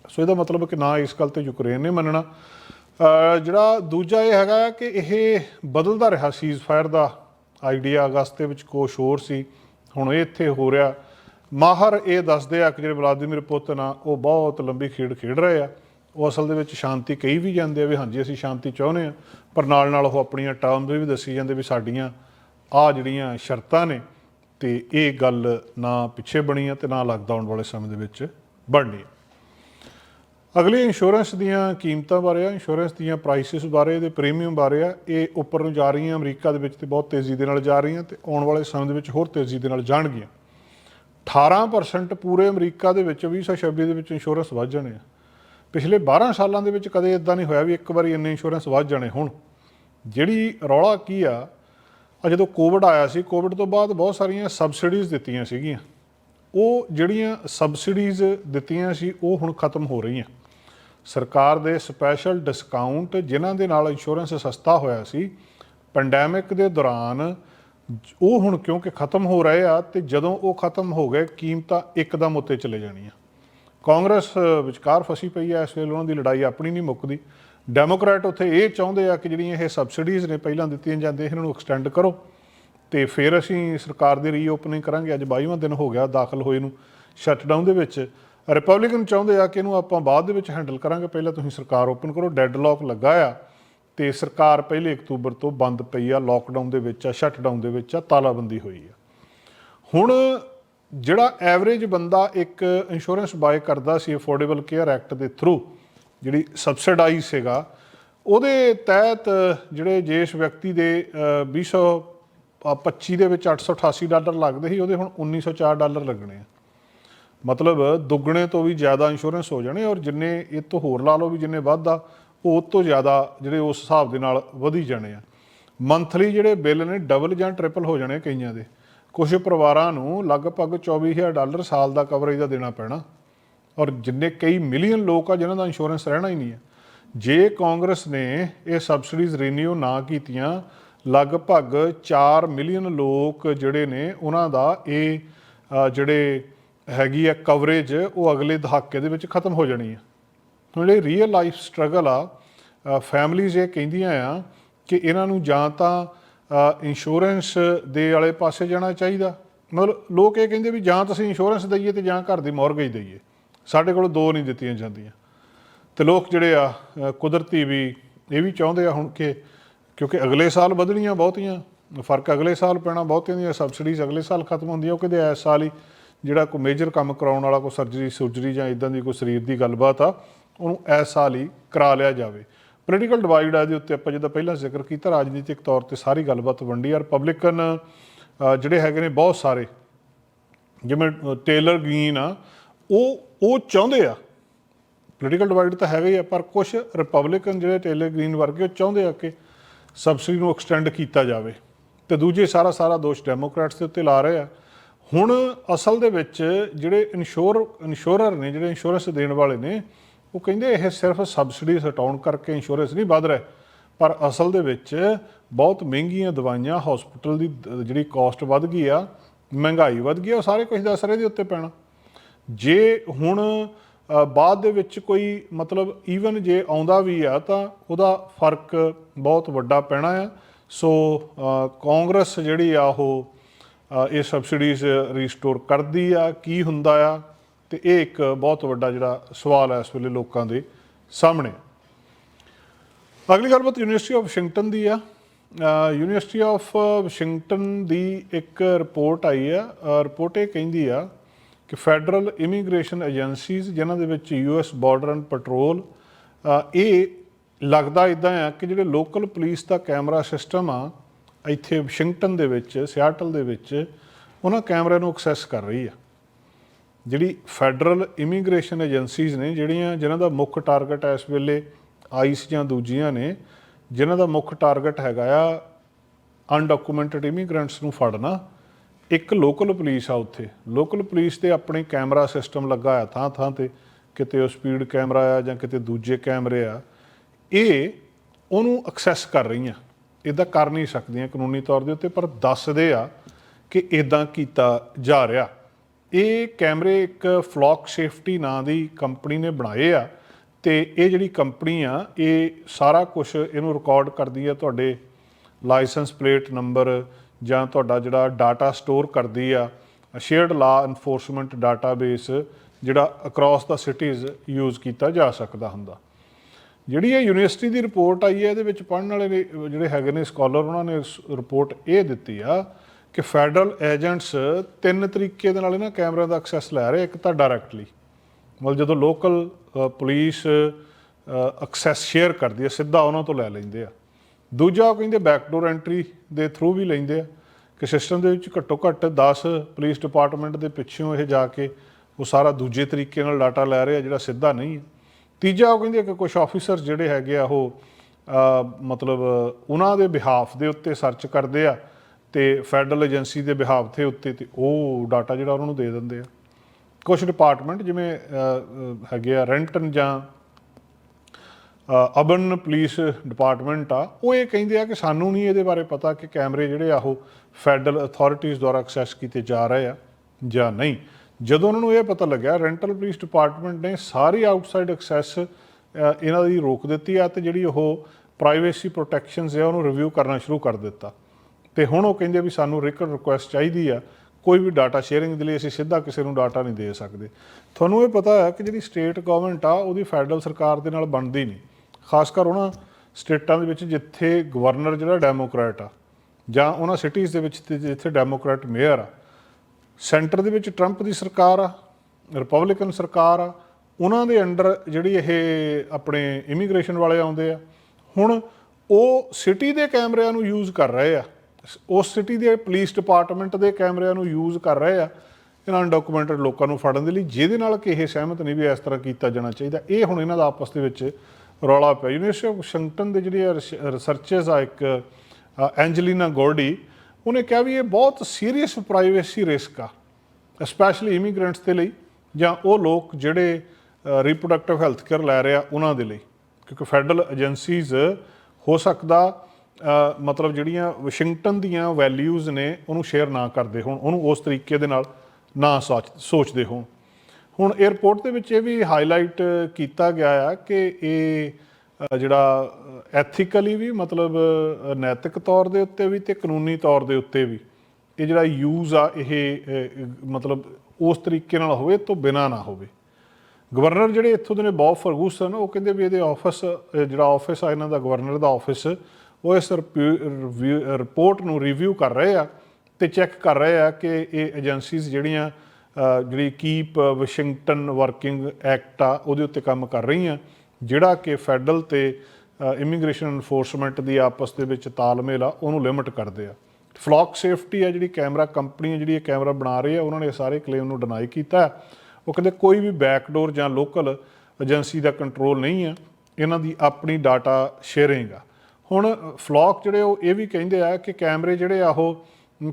ਸੋ ਇਹਦਾ ਮਤਲਬ ਕਿ ਨਾ ਇਸ ਗੱਲ ਤੇ ਯੂਕਰੇਨ ਨੇ ਮੰਨਣਾ। ਜਿਹੜਾ ਦੂਜਾ ਇਹ ਹੈਗਾ ਕਿ ਇਹ ਬਦਲਦਾ ਰਿਹਾ ਸੀਜ਼ ਫਾਇਰ ਦਾ ਆਈਡੀਆ ਅਗਸਤ ਦੇ ਵਿੱਚ ਕੁਛ ਹੋਰ ਸੀ। ਹੁਣ ਇਹ ਇੱਥੇ ਹੋ ਰਿਹਾ। ਮਾਹਰ ਇਹ ਦੱਸਦੇ ਆ ਕਿ ਜਿਹੜੇ ਵਲਾਦੀਮੀਰ ਪੁਤਿਨ ਆ ਉਹ ਬਹੁਤ ਲੰਬੀ ਖੇਡ ਖੇਡ ਰਹੇ ਆ। ਉਹ ਅਸਲ ਦੇ ਵਿੱਚ ਸ਼ਾਂਤੀ ਕਹੀ ਵੀ ਜਾਂਦੇ ਆ ਵੀ ਹਾਂਜੀ, ਅਸੀਂ ਸ਼ਾਂਤੀ ਚਾਹੁੰਦੇ ਆ, ਪਰ ਨਾਲ ਨਾਲ ਉਹ ਆਪਣੀਆਂ ਟਰਮਸ ਵੀ ਦੱਸੀ ਜਾਂਦੇ ਵੀ ਸਾਡੀਆਂ ਆ ਜਿਹੜੀਆਂ ਸ਼ਰਤਾਂ ਨੇ ਤੇ ਇਹ ਗੱਲ ਨਾ ਪਿੱਛੇ ਬਣੀ ਆ ਤੇ ਨਾ ਲੱਗਦਾ ਆਉਣ ਵਾਲੇ ਸਮੇਂ ਦੇ ਵਿੱਚ ਬਣਨੀ ਹੈ ਅਗਲੀ ਇੰਸ਼ੋਰੈਂਸ ਦੀਆਂ ਕੀਮਤਾਂ ਬਾਰੇ ਆ ਇੰਸ਼ੋਰੈਂਸ ਦੀਆਂ ਪ੍ਰਾਈਸਿਸ ਬਾਰੇ ਦੇ ਪ੍ਰੀਮੀਅਮ ਬਾਰੇ ਆ, ਇਹ ਉੱਪਰ ਨੂੰ ਜਾ ਰਹੀਆਂ, ਅਮਰੀਕਾ ਦੇ ਵਿੱਚ ਤੇ ਬਹੁਤ ਤੇਜ਼ੀ ਦੇ ਨਾਲ ਜਾ ਰਹੀਆਂ ਤੇ ਆਉਣ ਵਾਲੇ ਸਮੇਂ ਦੇ ਵਿੱਚ ਹੋਰ ਤੇਜ਼ੀ ਦੇ ਨਾਲ ਜਾਣਗੀਆਂ। 18% ਪੂਰੇ ਅਮਰੀਕਾ ਦੇ ਵਿੱਚ 2026 ਦੇ ਵਿੱਚ ਇੰਸ਼ੋਰੈਂਸ ਵੱਧ ਜਾਣੇ ਆ। ਪਿਛਲੇ 12 ਸਾਲਾਂ ਦੇ ਵਿੱਚ ਕਦੇ ਇਦਾਂ ਨਹੀਂ ਹੋਇਆ ਵੀ ਇੱਕ ਵਾਰੀ ਇੰਨੇ ਇੰਸ਼ੋਰੈਂਸ ਵੱਧ ਜਾਣੇ ਹੁਣ। ਜਿਹੜੀ ਰੌਲਾ ਕੀ ਆ ਆ ਜਦੋਂ ਕੋਵਿਡ ਆਇਆ ਸੀ ਕੋਵਿਡ ਤੋਂ ਬਾਅਦ ਬਹੁਤ ਸਾਰੀਆਂ ਸਬਸਿਡੀਜ਼ ਦਿੱਤੀਆਂ ਸੀਗੀਆਂ। ਉਹ ਜਿਹੜੀਆਂ ਸਬਸਿਡੀਜ਼ ਦਿੱਤੀਆਂ ਸੀ, ਉਹ ਹੁਣ ਖਤਮ ਹੋ ਰਹੀਆਂ। ਸਰਕਾਰ ਦੇ ਸਪੈਸ਼ਲ ਡਿਸਕਾਊਂਟ ਜਿਨ੍ਹਾਂ ਦੇ ਨਾਲ ਇੰਸ਼ੋਰੈਂਸ ਸਸਤਾ ਹੋਇਆ ਸੀ ਪੈਂਡੈਮਿਕ ਦੇ ਦੌਰਾਨ ਉਹ ਹੁਣ ਕਿਉਂਕਿ ਖਤਮ ਹੋ ਰਹੇ ਆ ਤੇ ਜਦੋਂ ਉਹ ਖਤਮ ਹੋ ਗਏ, ਕੀਮਤਾਂ ਇੱਕਦਮ ਉੱਤੇ ਚਲੇ ਜਾਣੀਆਂ। ਕਾਂਗਰਸ ਵਿਚਕਾਰ ਫਸੀ ਪਈ ਆ, ਇਸ ਵੇਲੇ ਉਹਨਾਂ ਦੀ ਲੜਾਈ ਆਪਣੀ ਨਹੀਂ ਮੁੱਕਦੀ। ਡੈਮੋਕ੍ਰੈਟ ਉੱਥੇ ਇਹ ਚਾਹੁੰਦੇ ਆ ਕਿ ਜਿਹੜੀਆਂ ਇਹ ਸਬਸਿਡੀਜ਼ ਨੇ, ਪਹਿਲਾਂ ਦਿੱਤੀਆਂ ਜਾਂਦੀਆਂ ਇਹਨਾਂ ਨੂੰ ਐਕਸਟੈਂਡ ਕਰੋ। ਤੇ ਫਿਰ ਅਸੀਂ ਸਰਕਾਰ ਦੀ ਰੀਓਪਨਿੰਗ ਕਰਾਂਗੇ, ਅੱਜ 22ਵਾਂ ਦਿਨ ਹੋ ਗਿਆ ਦਾਖਲ ਹੋਏ ਨੂੰ। ਸ਼ਟਡਾਊਨ ਦੇ ਵਿੱਚ ਰਿਪਬਲਿਕਨ ਚਾਹੁੰਦੇ ਆ ਕਿ ਇਹਨੂੰ ਆਪਾਂ ਬਾਅਦ ਦੇ ਵਿੱਚ ਹੈਂਡਲ ਕਰਾਂਗੇ। ਪਹਿਲਾਂ ਤੁਸੀਂ ਸਰਕਾਰ ਓਪਨ ਕਰੋ ਡੈਡਲੌਕ ਲੱਗਾ ਆ ਤੇ ਸਰਕਾਰ ਪਹਿਲੇ ਅਕਤੂਬਰ ਤੋਂ ਬੰਦ ਪਈ ਆ ਲੋਕਡਾਊਨ ਦੇ ਵਿੱਚ ਆ ਸ਼ਟਡਾਊਨ ਦੇ ਵਿੱਚ ਆ ਤਾਲਾਬੰਦੀ ਹੋਈ ਆ। ਹੁਣ ਜਿਹੜਾ ਐਵਰੇਜ ਬੰਦਾ ਇੱਕ ਇੰਸ਼ੋਰੈਂਸ ਬਾਏ ਕਰਦਾ ਸੀ ਅਫੋਰਡੇਬਲ ਕੇਅਰ ਐਕਟ ਦੇ ਥਰੂ ਜਿਹੜੀ ਸਬਸਿਡਾਈਜ਼ ਸੀਗਾ ਉਹਦੇ ਤਹਿਤ ਜਿਹੜੇ ਜਿਸ ਵਿਅਕਤੀ ਦੇ ਅ, 2025 ਦੇ ਵਿੱਚ 888 ਡਾਲਰ ਲੱਗਦੇ ਸੀ ਉਹਦੇ ਹੁਣ 1904 ਡਾਲਰ ਲੱਗਣੇ ਆ। ਮਤਲਬ ਦੁੱਗਣੇ ਤੋਂ ਵੀ ਜ਼ਿਆਦਾ ਇੰਸ਼ੋਰੈਂਸ ਹੋ ਜਾਣੇ ਔਰ ਜਿੰਨੇ ਇਹ ਤੋਂ ਹੋਰ ਲਾ ਲਓ ਵੀ ਜਿੰਨੇ ਵੱਧਦਾ ਉਹ ਉਹ ਤੋਂ ਜ਼ਿਆਦਾ ਜਿਹੜੇ ਉਸ ਹਿਸਾਬ ਦੇ ਨਾਲ ਵਧੀ ਜਾਣੇ ਆ। ਮੰਥਲੀ ਜਿਹੜੇ ਬਿੱਲ ਨੇ ਡਬਲ ਜਾਂ ਟ੍ਰਿਪਲ ਹੋ ਜਾਣੇ ਕਈਆਂ ਦੇ। ਕੁਝ ਪਰਿਵਾਰਾਂ ਨੂੰ ਲਗਭਗ 24000 ਡਾਲਰ ਸਾਲ ਦਾ ਕਵਰੇਜ ਦਾ ਦੇਣਾ ਪੈਣਾ। ਔਰ ਜਿੰਨੇ ਕਈ ਮਿਲੀਅਨ ਲੋਕ ਆ ਜਿਨ੍ਹਾਂ ਦਾ ਇੰਸ਼ੋਰੈਂਸ ਰਹਿਣਾ ਹੀ ਨਹੀਂ ਹੈ ਜੇ ਕਾਂਗਰਸ ਨੇ ਇਹ ਸਬਸਿਡੀਜ਼ ਰੀਨਿਊ ਨਾ ਕੀਤੀਆਂ, ਲਗਭਗ 4 ਮਿਲੀਅਨ ਲੋਕ ਜਿਹੜੇ ਨੇ, ਉਹਨਾਂ ਦਾ ਇਹ ਜਿਹੜੇ ਹੈਗੀ ਆ ਕਵਰੇਜ ਉਹ ਅਗਲੇ ਦਹਾਕੇ ਦੇ ਵਿੱਚ ਖਤਮ ਹੋ ਜਾਣੀ ਹੈ ਹੁਣ ਜਿਹੜੀ ਰੀਅਲ ਲਾਈਫ ਸਟਰਗਲ ਆ ਫੈਮਲੀਜ਼ ਇਹ ਕਹਿੰਦੀਆਂ ਆ ਕਿ ਇਹਨਾਂ ਨੂੰ ਜਾਂ ਤਾਂ ਇੰਸ਼ੋਰੈਂਸ ਦੇ ਵਾਲੇ ਪਾਸੇ ਜਾਣਾ ਚਾਹੀਦਾ। ਮਤਲਬ ਲੋਕ ਇਹ ਕਹਿੰਦੇ ਵੀ ਜਾਂ ਤੁਸੀਂ ਇੰਸ਼ੋਰੈਂਸ ਦਈਏ ਤੇ ਜਾਂ ਘਰ ਦੀ ਮੌਰਗੇਜ ਦਈਏ। ਸਾਡੇ ਕੋਲ ਦੋ ਨਹੀਂ ਦਿੱਤੀਆਂ ਜਾਂਦੀਆਂ। ਤੇ ਲੋਕ ਜਿਹੜੇ ਆ ਕੁਦਰਤੀ ਵੀ ਇਹ ਵੀ ਚਾਹੁੰਦੇ ਆ ਹੁਣ ਕਿ ਕਿਉਂਕਿ ਅਗਲੇ ਸਾਲ ਵਧਣੀਆਂ ਬਹੁਤੀਆਂ, ਫ਼ਰਕ ਅਗਲੇ ਸਾਲ ਪੈਣਾ ਬਹੁਤੀਆਂ ਦੀਆਂ ਸਬਸਿਡੀਜ਼ ਅਗਲੇ ਸਾਲ ਖਤਮ ਹੁੰਦੀਆਂ, ਉਹ ਕਿਤੇ ਇਸ ਸਾਲ ਹੀ ਜਿਹੜਾ ਕੋਈ ਮੇਜਰ ਕੰਮ ਕਰਾਉਣ ਵਾਲਾ, ਕੋਈ ਸਰਜਰੀ ਸੁਰਜਰੀ ਜਾਂ ਇਦਾਂ ਦੀ ਕੋਈ ਸਰੀਰ ਦੀ ਗੱਲਬਾਤ ਆ, ਉਹਨੂੰ ਇਸ ਸਾਲ ਹੀ ਕਰਾ ਲਿਆ ਜਾਵੇ। ਪੋਲੀਟੀਕਲ ਡਿਵਾਈਡ ਆ ਦੇ ਉੱਤੇ ਆਪਾਂ ਜਿੱਦਾਂ ਪਹਿਲਾਂ ਜ਼ਿਕਰ ਕੀਤਾ, ਰਾਜਨੀਤਿਕ ਤੌਰ ਤੇ ਸਾਰੀ ਗੱਲਬਾਤ ਵੰਡੀ। ਆ ਰਿਪਬਲਿਕਨ ਜਿਹੜੇ ਹੈਗੇ ਨੇ ਬਹੁਤ ਸਾਰੇ, ਜਿਵੇਂ ਟੇਲਰ ਗ੍ਰੀਨ ਆ, ਉਹ ਉਹ ਚਾਹੁੰਦੇ ਆ। ਪੋਲੀਟੀਕਲ ਡਿਵਾਈਡ ਤਾਂ ਹੈਗਾ ਹੀ ਆ, ਪਰ ਕੁਝ ਰਿਪਬਲਿਕਨ ਜਿਹੜੇ ਟੇਲਰ ਗ੍ਰੀਨ ਵਰਗੇ, ਉਹ ਚਾਹੁੰਦੇ ਆ ਕਿ ਸਬਸਿਡੀ ਨੂੰ ਐਕਸਟੈਂਡ ਕੀਤਾ ਜਾਵੇ। ਤੇ ਦੂਜੇ ਸਾਰਾ ਸਾਰਾ ਦੋਸ਼ ਡੈਮੋਕ੍ਰੈਟਸ ਦੇ ਉੱਤੇ ਲਾ ਰਹੇ ਆ। ਹੁਣ ਅਸਲ ਦੇ ਵਿੱਚ ਜਿਹੜੇ ਇੰਸ਼ੋਰ ਇੰਸ਼ੋਰਰ ਨੇ, ਜਿਹੜੇ ਇੰਸ਼ੋਰੈਂਸ ਦੇਣ ਵਾਲੇ ਨੇ, ਉਹ ਕਹਿੰਦੇ ਇਹ ਸਿਰਫ ਸਬਸਿਡੀ ਹਟਾਉਣ ਕਰਕੇ ਇੰਸ਼ੋਰੈਂਸ ਨਹੀਂ ਵਧ ਰਿਹਾ। ਪਰ ਅਸਲ ਦੇ ਵਿੱਚ ਬਹੁਤ ਮਹਿੰਗੀਆਂ ਦਵਾਈਆਂ ਹਸਪੀਟਲ ਦੀ, ਜਿਹੜੀ ਕਾਸਟ ਵੱਧ ਗਈ ਆ, ਮਹਿੰਗਾਈ ਵੱਧ ਗਈ ਆ, ਉਹ ਸਾਰੇ ਕੁਝ ਦਾ ਅਸਰ ਇਹਦੇ ਉੱਤੇ ਪੈਣਾ। ਜੇ ਹੁਣ ਬਾਅਦ ਦੇ ਵਿੱਚ ਕੋਈ ਮਤਲਬ ਈਵਨ ਜੇ ਆਉਂਦਾ ਵੀ ਆ, ਤਾਂ ਉਹਦਾ ਫ਼ਰਕ ਬਹੁਤ ਵੱਡਾ ਪੈਣਾ ਆ। ਸੋ ਕਾਂਗਰਸ ਜਿਹੜੀ ਆ ਉਹ ਇਹ ਸਬਸਿਡੀਜ਼ ਰੀਸਟੋਰ ਕਰਦੀ ਆ, ਕੀ ਹੁੰਦਾ ਆ? ਤੇ ਇਹ ਇੱਕ ਬਹੁਤ ਵੱਡਾ ਜਿਹੜਾ ਸਵਾਲ ਹੈ ਇਸ ਵੇਲੇ ਲੋਕਾਂ ਦੇ ਸਾਹਮਣੇ। ਅਗਲੀ ਗੱਲਬਾਤ ਯੂਨੀਵਰਸਿਟੀ ਆਫ ਵਾਸ਼ਿੰਗਟਨ ਦੀ ਆ। ਯੂਨੀਵਰਸਿਟੀ ਆਫ ਵਾਸ਼ਿੰਗਟਨ ਦੀ ਇੱਕ ਰਿਪੋਰਟ ਆਈ ਆ। ਰਿਪੋਰਟ ਇਹ ਕਹਿੰਦੀ ਆ ਕਿ ਫੈਡਰਲ ਇਮੀਗ੍ਰੇਸ਼ਨ ਏਜੰਸੀਜ਼ ਜਿਨ੍ਹਾਂ ਦੇ ਵਿੱਚ ਯੂਐਸ ਬਾਰਡਰ ਐਂਡ ਪੈਟਰੋਲ ਇਹ ਲੱਗਦਾ ਇਦਾਂ ਆ ਕਿ ਜਿਹੜੇ ਲੋਕਲ ਪੁਲਿਸ ਦਾ ਕੈਮਰਾ ਸਿਸਟਮ ਆ ਇੱਥੇ ਵਾਸ਼ਿੰਗਟਨ ਦੇ ਵਿੱਚ, ਸਿਆਟਲ ਦੇ ਵਿੱਚ ਉਹਨਾਂ ਕੈਮਰਿਆਂ ਨੂੰ ਐਕਸੈਸ ਕਰ ਰਹੀ ਆ। ਜਿਹੜੀ ਫੈਡਰਲ ਇਮੀਗ੍ਰੇਸ਼ਨ ਏਜੰਸੀਜ਼ ਨੇ, ਜਿਹੜੀਆਂ ਜਿਨ੍ਹਾਂ ਦਾ ਮੁੱਖ ਟਾਰਗੇਟ ਇਸ ਵੇਲੇ ਆਈਸ ਜਾਂ ਦੂਜੀਆਂ ਨੇ, ਜਿਨ੍ਹਾਂ ਦਾ ਮੁੱਖ ਟਾਰਗੇਟ ਹੈਗਾ ਆ ਅਨਡਾਕੂਮੈਂਟਡ ਇਮੀਗ੍ਰੈਂਟਸ ਨੂੰ ਫੜਨਾ, ਇੱਕ ਲੋਕਲ ਪੁਲਿਸ ਆ ਉੱਥੇ। ਲੋਕਲ ਪੁਲਿਸ ਤੇ ਆਪਣੇ ਕੈਮਰਾ ਸਿਸਟਮ ਲੱਗਾ ਆ ਥਾਂ ਥਾਂ ਤੇ, ਕਿਤੇ ਉਹ ਸਪੀਡ ਕੈਮਰਾ ਆ ਜਾਂ ਕਿਤੇ ਦੂਜੇ ਕੈਮਰੇ ਆ। ਇਹ ਉਹਨੂੰ ਐਕਸੈਸ ਕਰ ਰਹੀਆਂ। ਇਦਾਂ ਕਰ ਨਹੀਂ ਸਕਦੀਆਂ ਕਾਨੂੰਨੀ ਤੌਰ ਦੇ ਉੱਤੇ, ਪਰ ਦੱਸਦੇ ਆ ਕਿ ਇਦਾਂ ਕੀਤਾ ਜਾ ਰਿਹਾ। ਇਹ ਕੈਮਰੇ ਇੱਕ ਫਲੌਕ ਸੇਫਟੀ ਨਾਂ ਦੀ ਕੰਪਨੀ ਨੇ ਬਣਾਏ ਆ ਤੇ ਇਹ ਜਿਹੜੀ ਕੰਪਨੀ ਆ, ਇਹ ਸਾਰਾ ਕੁਝ ਇਹਨੂੰ ਰਿਕਾਰਡ ਕਰਦੀ ਆ ਤੁਹਾਡੇ ਲਾਇਸੈਂਸ ਪਲੇਟ ਨੰਬਰ ਜਾਂ ਤੁਹਾਡਾ ਜਿਹੜਾ ਡਾਟਾ ਸਟੋਰ ਕਰਦੀ ਆ ਸ਼ੇਅਰਡ ਲਾ ਐਨਫੋਰਸਮੈਂਟ ਡਾਟਾਬੇਸ ਜਿਹੜਾ ਅਕ੍ਰੋਸ ਦਾ ਸਿਟੀਜ਼ ਯੂਜ਼ ਕੀਤਾ ਜਾ ਸਕਦਾ ਹੁੰਦਾ। ਜਿਹੜੀ ਇਹ ਯੂਨੀਵਰਸਿਟੀ ਦੀ ਰਿਪੋਰਟ ਆਈ ਹੈ, ਇਹਦੇ ਵਿੱਚ ਪੜ੍ਹਨ ਵਾਲੇ ਨੇ ਜਿਹੜੇ ਹੈਗੇ ਨੇ ਸਕਾਲਰ, ਉਹਨਾਂ ਨੇ ਰਿਪੋਰਟ ਇਹ ਦਿੱਤੀ ਆ ਕਿ ਫੈਡਰਲ ਏਜੰਟਸ ਤਿੰਨ ਤਰੀਕੇ ਦੇ ਨਾਲ ਇਹਨਾਂ ਕੈਮਰਿਆਂ ਦਾ ਐਕਸੈਸ ਲੈ ਰਹੇ ਇੱਕ ਤਾਂ ਡਾਇਰੈਕਟਲੀ। ਮਤਲਬ ਜਦੋਂ ਲੋਕਲ ਪੁਲਿਸ ਐਕਸੈਸ ਸ਼ੇਅਰ ਕਰਦੀ ਹੈ ਸਿੱਧਾ ਉਹਨਾਂ ਤੋਂ ਲੈ ਲੈਂਦੇ ਆ। ਦੂਜਾ ਉਹ ਕਹਿੰਦੇ ਬੈਕਡੋਰ ਐਂਟਰੀ ਦੇ ਥਰੂ ਵੀ ਲੈਂਦੇ ਆ ਕਿ ਸਿਸਟਮ ਦੇ ਵਿੱਚ ਘੱਟੋ ਘੱਟ 10 ਪੁਲਿਸ ਡਿਪਾਰਟਮੈਂਟ ਦੇ ਪਿੱਛੋਂ ਇਹ ਜਾ ਕੇ ਉਹ ਸਾਰਾ ਦੂਜੇ ਤਰੀਕੇ ਨਾਲ ਡਾਟਾ ਲੈ ਰਹੇ ਆ, ਜਿਹੜਾ ਸਿੱਧਾ ਨਹੀਂ ਹੈ ਤੀਜਾ ਉਹ ਕਹਿੰਦੇ ਕਿ ਕੁਝ ਆਫੀਸਰ ਜਿਹੜੇ ਹੈਗੇ ਆ ਉਹ ਮਤਲਬ ਉਹਨਾਂ ਦੇ ਬਿਹਾਫ ਦੇ ਉੱਤੇ ਸਰਚ ਕਰਦੇ ਆ ਤੇ ਫੈਡਰਲ ਏਜੰਸੀ ਦੇ ਬਿਹਾਫ ਦੇ ਉੱਤੇ ਤੇ ਉਹ ਡਾਟਾ ਜਿਹੜਾ ਉਹਨਾਂ ਨੂੰ ਦੇ ਦਿੰਦੇ ਆ। ਕੁਝ ਡਿਪਾਰਟਮੈਂਟ ਜਿਵੇਂ ਹੈਗੇ ਆ ਰੈਂਟਨ ਜਾਂ ਅਬਨ ਪੁਲਿਸ ਡਿਪਾਰਟਮੈਂਟ ਆ, ਉਹ ਇਹ ਕਹਿੰਦੇ ਆ ਕਿ ਸਾਨੂੰ ਨਹੀਂ ਇਹਦੇ ਬਾਰੇ ਪਤਾ ਕਿ ਕੈਮਰੇ ਜਿਹੜੇ ਆ ਉਹ ਫੈਡਰਲ ਅਥਾਰਟੀਆਂ ਦੁਆਰਾ ਐਕਸੈਸ ਕੀਤੇ ਜਾ ਰਹੇ ਆ ਜਾਂ ਨਹੀਂ। ਜਦੋਂ ਉਹਨਾਂ ਨੂੰ ਇਹ ਪਤਾ ਲੱਗਿਆ ਰੈਂਟਲ ਪੁਲਿਸ ਡਿਪਾਰਟਮੈਂਟ ਨੇ ਸਾਰੀ ਆਊਟਸਾਈਡ ਐਕਸੈਸ ਇਹਨਾਂ ਦੀ ਰੋਕ ਦਿੱਤੀ ਆ ਤੇ ਜਿਹੜੀ ਉਹ ਪ੍ਰਾਈਵੇਸੀ ਪ੍ਰੋਟੈਕਸ਼ਨਸ ਆ, ਉਹਨੂੰ ਰਿਵਿਊ ਕਰਨਾ ਸ਼ੁਰੂ ਕਰ ਦਿੱਤਾ। ਤੇ ਹੁਣ ਉਹ ਕਹਿੰਦੇ ਵੀ ਸਾਨੂੰ ਰਿਕਨ ਰਿਕੁਐਸਟ ਚਾਹੀਦੀ ਆ, ਕੋਈ ਵੀ ਡਾਟਾ ਸ਼ੇਅਰਿੰਗ ਦੇ ਲਈ ਅਸੀਂ ਸਿੱਧਾ ਕਿਸੇ ਨੂੰ ਡਾਟਾ ਨਹੀਂ ਦੇ ਸਕਦੇ। ਤੁਹਾਨੂੰ ਇਹ ਪਤਾ ਹੈ ਕਿ ਜਿਹੜੀ ਸਟੇਟ ਗਵਰਨਮੈਂਟ ਆ, ਉਹਦੀ ਫੈਡਰਲ ਸਰਕਾਰ ਦੇ ਨਾਲ ਬਣਦੀ ਨਹੀਂ। ਖਾਸ ਕਰ ਉਹਨਾਂ ਸਟੇਟਾਂ ਦੇ ਵਿੱਚ ਜਿੱਥੇ ਗਵਰਨਰ ਜਿਹੜਾ ਡੈਮੋਕ੍ਰੈਟ ਆ, ਜਾਂ ਉਹਨਾਂ ਸਿਟੀਜ਼ ਦੇ ਵਿੱਚ ਜਿੱਥੇ ਡੈਮੋਕ੍ਰੈਟ ਮੇਅਰ ਆ ਸੈਂਟਰ ਦੇ ਵਿੱਚ ਟਰੰਪ ਦੀ ਸਰਕਾਰ ਆ, ਰਿਪਬਲਿਕਨ ਸਰਕਾਰ ਆ, ਉਹਨਾਂ ਦੇ ਅੰਡਰ ਜਿਹੜੀ ਇਹ ਆਪਣੇ ਇਮੀਗ੍ਰੇਸ਼ਨ ਵਾਲੇ ਆਉਂਦੇ ਆ, ਹੁਣ ਉਹ ਸਿਟੀ ਦੇ ਕੈਮਰਿਆਂ ਨੂੰ ਯੂਜ਼ ਕਰ ਰਹੇ ਆ, ਉਸ ਸਿਟੀ ਦੇ ਪੁਲਿਸ ਡਿਪਾਰਟਮੈਂਟ ਦੇ ਕੈਮਰਿਆਂ ਨੂੰ ਯੂਜ਼ ਕਰ ਰਹੇ ਆ, ਇਹਨਾਂ ਅਨਡਾਕੂਮੈਂਟਡ ਲੋਕਾਂ ਨੂੰ ਫੜਨ ਦੇ ਲਈ, ਜਿਹਦੇ ਨਾਲ ਕਿ ਇਹ ਸਹਿਮਤ ਨਹੀਂ ਵੀ ਇਸ ਤਰ੍ਹਾਂ ਕੀਤਾ ਜਾਣਾ ਚਾਹੀਦਾ। ਇਹ ਹੁਣ ਇਹਨਾਂ ਦਾ ਆਪਸ ਦੇ ਵਿੱਚ ਰੌਲਾ ਪਿਆ। ਯੂਨੀਵਰਸਿਟੀ ਆਫ ਵਾਸ਼ਿੰਗਟਨ ਦੇ ਜਿਹੜੇ ਰਿਸਰਚਰਸ ਆ ਇੱਕ ਐਂਜਲੀਨਾ ਗੋਰਡੀ ਉਹਨੇ ਕਿਹਾ ਵੀ ਇਹ ਬਹੁਤ ਸੀਰੀਅਸ ਪ੍ਰਾਈਵੇਸੀ ਰਿਸਕ ਆ ਸਪੈਸ਼ਲੀ ਇਮੀਗ੍ਰੈਂਟਸ ਦੇ ਲਈ ਜਾਂ ਉਹ ਲੋਕ ਜਿਹੜੇ ਰੀਪਰੋਡਕਟਿਵ ਹੈਲਥ ਕੇਅਰ ਲੈ ਰਹੇ ਆ ਉਹਨਾਂ ਦੇ ਲਈ, ਕਿਉਂਕਿ ਫੈਡਰਲ ਏਜੰਸੀਜ਼ ਹੋ ਸਕਦਾ ਮਤਲਬ ਜਿਹੜੀਆਂ ਵਾਸ਼ਿੰਗਟਨ ਦੀਆਂ ਵੈਲਿਊਜ਼ ਨੇ ਉਹਨੂੰ ਸ਼ੇਅਰ ਨਾ ਕਰਦੇ ਹੋਣ, ਉਹਨੂੰ ਉਸ ਤਰੀਕੇ ਦੇ ਨਾਲ ਨਾ ਸੋਚ, ਸੋਚਦੇ ਹੋਣ। ਹੁਣ 에어ਪੋਰਟ ਦੇ ਵਿੱਚ ਇਹ ਵੀ ਹਾਈਲਾਈਟ ਕੀਤਾ ਗਿਆ ਆ ਕਿ ਇਹ ਜਿਹੜਾ ਐਥੀਕਲੀ ਵੀ ਮਤਲਬ ਨੈਤਿਕ ਤੌਰ ਦੇ ਉੱਤੇ ਵੀ ਤੇ ਕਾਨੂੰਨੀ ਤੌਰ ਦੇ ਉੱਤੇ ਵੀ ਇਹ ਜਿਹੜਾ ਯੂਜ਼ ਆ, ਇਹ ਮਤਲਬ ਉਸ ਤਰੀਕੇ ਨਾਲ ਹੋਵੇ ਤੋਂ ਬਿਨਾ ਨਾ ਹੋਵੇ। ਗਵਰਨਰ ਜਿਹੜੇ ਇੱਥੋਂ ਦੇ ਨੇ, ਬੌਬ ਫਰਗੂਸਨ, ਉਹ ਕਹਿੰਦੇ ਵੀ ਇਹਦੇ ਆਫਿਸ ਜਿਹੜਾ ਆਫਿਸ ਆ, ਇਹਨਾਂ ਦਾ ਗਵਰਨਰ ਦਾ ਆਫਿਸ ਉਹ ਇਸ ਰਿਪੋਰਟ ਨੂੰ ਰਿਵਿਊ ਕਰ ਰਹੇ ਆ ਤੇ ਚੈੱਕ ਕਰ ਰਹੇ ਆ ਕਿ ਇਹ ਏਜੰਸੀਜ਼ ਜਿਹੜੀਆਂ ਜਿਹੜੀ ਕੀਪ ਵਾਸ਼ਿੰਗਟਨ ਵਰਕਿੰਗ ਐਕਟ ਆ, ਉਹਦੇ ਉੱਤੇ ਕੰਮ ਕਰ ਰਹੀਆਂ। ਜਿਹੜਾ ਕਿ ਫੈਡਰਲ ਤੇ ਇਮੀਗ੍ਰੇਸ਼ਨ ਐਨਫੋਰਸਮੈਂਟ ਦੀ ਆਪਸ ਦੇ ਵਿੱਚ ਤਾਲਮੇਲ ਆ, ਉਹਨੂੰ ਲਿਮਿਟ ਕਰਦੇ ਆ ਫਲੌਕ ਸੇਫਟੀ ਆ ਜਿਹੜੀ ਕੈਮਰਾ ਕੰਪਨੀ ਆ ਜਿਹੜੀ ਇਹ ਕੈਮਰਾ ਬਣਾ ਰਹੀ ਆ, ਉਹਨਾਂ ਨੇ ਸਾਰੇ ਕਲੇਮ ਨੂੰ ਡਿਨਾਈ ਕੀਤਾ ਹੈ। ਉਹ ਕਹਿੰਦੇ ਕੋਈ ਵੀ ਬੈਕਡੋਰ ਜਾਂ ਲੋਕਲ ਏਜੰਸੀ ਦਾ ਕੰਟਰੋਲ ਨਹੀਂ ਆ, ਇਹਨਾਂ ਦੀ ਆਪਣੀ ਡਾਟਾ ਸ਼ੇਅਰਿੰਗ ਆ ਹੁਣ ਫਲੌਕ ਜਿਹੜੇ ਉਹ ਇਹ ਵੀ ਕਹਿੰਦੇ ਆ ਕਿ ਕੈਮਰੇ ਜਿਹੜੇ ਆ ਉਹ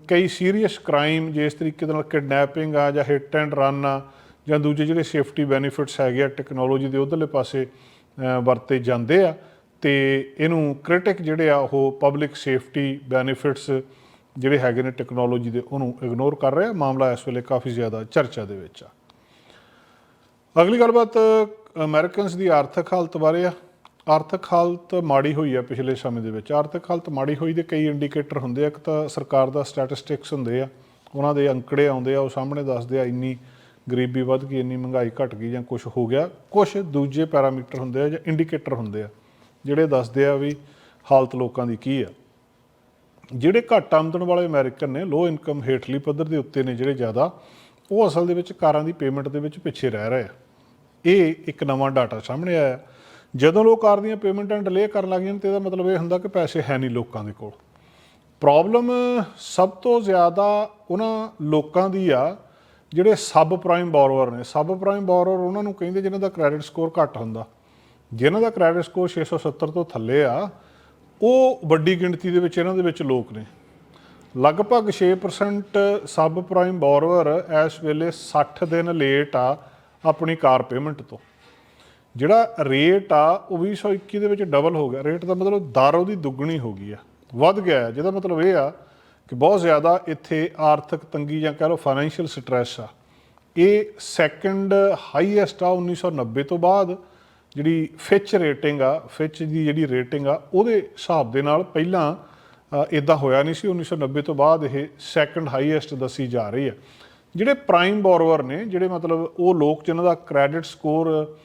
ਕਈ ਸੀਰੀਅਸ ਕ੍ਰਾਈਮ ਜਿਸ ਤਰੀਕੇ ਦੇ ਨਾਲ ਕਿਡਨੈਪਿੰਗ ਆ ਜਾਂ ਹਿੱਟ ਐਂਡ ਰਨ ਆ ਜਾਂ ਦੂਜੇ ਜਿਹੜੇ ਸੇਫਟੀ ਬੈਨੀਫਿਟਸ ਹੈਗੇ ਆ ਟੈਕਨੋਲੋਜੀ ਦੇ ਉਧਰਲੇ ਪਾਸੇ ਵਰਤੇ ਜਾਂਦੇ ਆ ਤੇ ਇਹਨੂੰ ਕ੍ਰਿਟਿਕ ਜਿਹੜੇ ਆ, ਉਹ ਪਬਲਿਕ ਸੇਫਟੀ ਬੈਨੀਫਿਟਸ ਜਿਹੜੇ ਹੈਗੇ ਨੇ ਟੈਕਨੋਲੋਜੀ ਦੇ, ਉਹਨੂੰ ਇਗਨੋਰ ਕਰ ਰਿਹਾ। ਮਾਮਲਾ ਇਸ ਵੇਲੇ ਕਾਫੀ ਜ਼ਿਆਦਾ ਚਰਚਾ ਦੇ ਵਿੱਚ ਆ। ਅਗਲੀ ਗੱਲਬਾਤ ਅਮਰੀਕਨਸ ਦੀ ਆਰਥਿਕ ਹਾਲਤ ਬਾਰੇ ਆ। ਆਰਥਿਕ ਹਾਲਤ ਮਾੜੀ ਹੋਈ ਆ ਪਿਛਲੇ ਸਮੇਂ ਦੇ ਵਿੱਚ। ਆਰਥਿਕ ਹਾਲਤ ਮਾੜੀ ਹੋਈ ਦੇ ਕਈ ਇੰਡੀਕੇਟਰ ਹੁੰਦੇ ਆ। ਇੱਕ ਤਾਂ ਸਰਕਾਰ ਦਾ ਸਟੈਟਿਸਟਿਕਸ ਹੁੰਦੇ ਆ। ਉਹਨਾਂ ਦੇ ਅੰਕੜੇ ਆਉਂਦੇ ਆ, ਉਹ ਸਾਹਮਣੇ ਦੱਸਦੇ ਆ ਇੰਨੀ ਗਰੀਬੀ ਵੱਧ ਗਈ, ਇੰਨੀ ਮਹਿੰਗਾਈ ਘਟ ਗਈ ਜਾਂ ਕੁਝ ਹੋ ਗਿਆ ਕੁਝ ਦੂਜੇ ਪੈਰਾਮੀਟਰ ਹੁੰਦੇ ਆ ਜਾਂ ਇੰਡੀਕੇਟਰ ਹੁੰਦੇ ਆ, ਜਿਹੜੇ ਦੱਸਦੇ ਆ ਵੀ ਹਾਲਤ ਲੋਕਾਂ ਦੀ ਕੀ ਆ। ਜਿਹੜੇ ਘੱਟ ਆਮਦਨ ਵਾਲੇ ਅਮਰੀਕਨ ਨੇ ਲੋ ਇਨਕਮ ਹੇਠਲੀ ਪੱਧਰ ਦੇ ਉੱਤੇ ਨੇ ਜਿਹੜੇ ਜ਼ਿਆਦਾ, ਉਹ ਅਸਲ ਦੇ ਵਿੱਚ ਕਾਰਾਂ ਦੀ ਪੇਮੈਂਟ ਦੇ ਵਿੱਚ ਪਿੱਛੇ ਰਹਿ ਰਹੇ ਆ। ਇਹ ਇੱਕ ਨਵਾਂ ਡਾਟਾ ਸਾਹਮਣੇ ਆਇਆ। ਜਦੋਂ ਲੋਕ ਕਾਰ ਦੀਆਂ ਪੇਮੈਂਟਾਂ ਡਿਲੇ ਕਰਨ ਲੱਗ ਜਾਂਦੇ ਤੇ ਇਹਦਾ ਮਤਲਬ ਇਹ ਹੁੰਦਾ ਕਿ ਪੈਸੇ ਹੈ ਨਹੀਂ ਲੋਕਾਂ ਦੇ ਕੋਲ। ਪ੍ਰੋਬਲਮ ਸਭ ਤੋਂ ਜ਼ਿਆਦਾ ਉਹਨਾਂ ਲੋਕਾਂ ਦੀ ਆ ਜਿਹੜੇ ਸਬ ਪ੍ਰਾਈਮ ਬੋਰੋਵਰ ਨੇ, ਸਬ ਪ੍ਰਾਈਮ ਬੋਰੋਵਰ ਉਹਨਾਂ ਨੂੰ ਕਹਿੰਦੇ ਜਿਨ੍ਹਾਂ ਦਾ ਕ੍ਰੈਡਿਟ ਸਕੋਰ ਘੱਟ ਹੁੰਦਾ। ਜਿਨ੍ਹਾਂ ਦਾ ਕ੍ਰੈਡਿਟ ਸਕੋਰ 670 ਤੋਂ ਥੱਲੇ ਆ, ਉਹ ਵੱਡੀ ਗਿਣਤੀ ਦੇ ਵਿੱਚ ਇਹਨਾਂ ਦੇ ਵਿੱਚ ਲੋਕ ਨੇ। ਲਗਭਗ 6% ਸਬ ਪ੍ਰਾਈਮ ਬੋਰੋਵਰ ਇਸ ਵੇਲੇ 60 ਦਿਨ ਲੇਟ ਆ ਆਪਣੀ ਕਾਰ ਪੇਮੈਂਟ ਤੋਂ। ਜਿਹੜਾ ਰੇਟ ਆ, ਉਹ 2021 ਦੇ ਵਿੱਚ ਡਬਲ ਹੋ ਗਿਆ। ਰੇਟ ਦਾ ਮਤਲਬ ਦਰ ਉਹਦੀ ਦੁੱਗਣੀ ਹੋ ਗਈ ਆ। ਵੱਧ ਗਿਆ। ਜਿਹਦਾ ਮਤਲਬ ਇਹ ਆ ਕਿ ਬਹੁਤ ਜ਼ਿਆਦਾ ਇੱਥੇ ਆਰਥਿਕ ਤੰਗੀ ਜਾਂ ਕਹ ਲਓ ਫਾਈਨੈਂਸ਼ੀਅਲ ਸਟ੍ਰੈਸ ਆ। ਇਹ ਸੈਕੰਡ ਹਾਈਐਸਟ ਆ 1990 ਤੋਂ ਬਾਅਦ, ਜਿਹੜੀ ਫਿਚ ਰੇਟਿੰਗ ਆ ਫਿਚ ਦੀ ਜਿਹੜੀ ਰੇਟਿੰਗ ਆ, ਉਹਦੇ ਹਿਸਾਬ ਦੇ ਨਾਲ ਪਹਿਲਾਂ ਇਦਾਂ ਹੋਇਆ ਨਹੀਂ ਸੀ 1990 ਤੋਂ ਬਾਅਦ ਇਹ ਸੈਕੰਡ ਹਾਈਐਸਟ ਦੱਸੀ ਜਾ ਰਹੀ ਹੈ ਜਿਹੜੇ ਪ੍ਰਾਈਮ ਬੋਰਵਰ ਨੇ, ਜਿਹੜੇ ਮਤਲਬ ਉਹ ਲੋਕ ਜਿਨ੍ਹਾਂ ਦਾ ਕ੍ਰੈਡਿਟ ਸਕੋਰ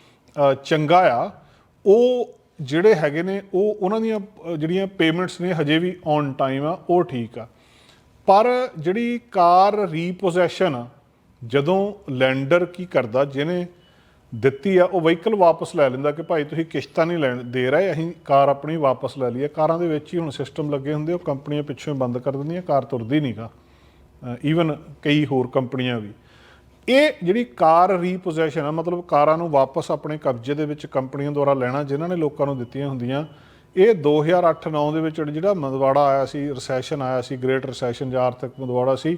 ਚੰਗਾ ਆ, ਉਹ ਜਿਹੜੇ ਹੈਗੇ ਨੇ, ਉਹ ਉਹਨਾਂ ਦੀਆਂ ਜਿਹੜੀਆਂ ਪੇਮੈਂਟਸ ਨੇ ਹਜੇ ਵੀ ਔਨ ਟਾਈਮ ਆ, ਉਹ ਠੀਕ ਆ। ਪਰ ਜਿਹੜੀ ਕਾਰ ਰੀਪੋਜੈਸ਼ਨ ਜਦੋਂ ਲੈਂਡਰ ਕੀ ਕਰਦਾ, ਜਿਹਨੇ ਦਿੱਤੀ ਆ, ਉਹ ਵਹੀਕਲ ਵਾਪਸ ਲੈ ਲੈਂਦਾ ਕਿ ਭਾਈ ਤੁਸੀਂ ਕਿਸ਼ਤਾਂ ਨਹੀਂ ਲੈਣ ਦੇ ਰਹੇ, ਅਸੀਂ ਕਾਰ ਆਪਣੀ ਵਾਪਸ ਲੈ ਲਈਏ ਕਾਰਾਂ ਦੇ ਵਿੱਚ ਹੀ ਹੁਣ ਸਿਸਟਮ ਲੱਗੇ ਹੁੰਦੇ ਉਹ ਕੰਪਨੀਆਂ ਪਿੱਛੋਂ ਬੰਦ ਕਰ ਦਿੰਦੀਆਂ, ਕਾਰ ਤੁਰਦੀ ਨਹੀਂਗਾ ਈਵਨ ਕਈ ਹੋਰ ਕੰਪਨੀਆਂ ਵੀ। ਇਹ ਜਿਹੜੀ ਕਾਰ ਰੀਪੋਜੈਸ਼ਨ ਆ, ਮਤਲਬ ਕਾਰਾਂ ਨੂੰ ਵਾਪਸ ਆਪਣੇ ਕਬਜ਼ੇ ਦੇ ਵਿੱਚ ਕੰਪਨੀਆਂ ਦੁਆਰਾ ਲੈਣਾ, ਜਿਨ੍ਹਾਂ ਨੇ ਲੋਕਾਂ ਨੂੰ ਦਿੱਤੀਆਂ ਹੁੰਦੀਆਂ ਇਹ 2008-9 ਦੇ ਵਿੱਚ ਜਿਹੜਾ ਮੰਦਵਾੜਾ ਆਇਆ ਸੀ ਰਿਸੈਸ਼ਨ ਆਇਆ ਸੀ ਗ੍ਰੇਟ ਰਿਸੈਸ਼ਨ ਜਾਂ ਆਰਥਿਕ ਮੰਦਵਾੜਾ ਸੀ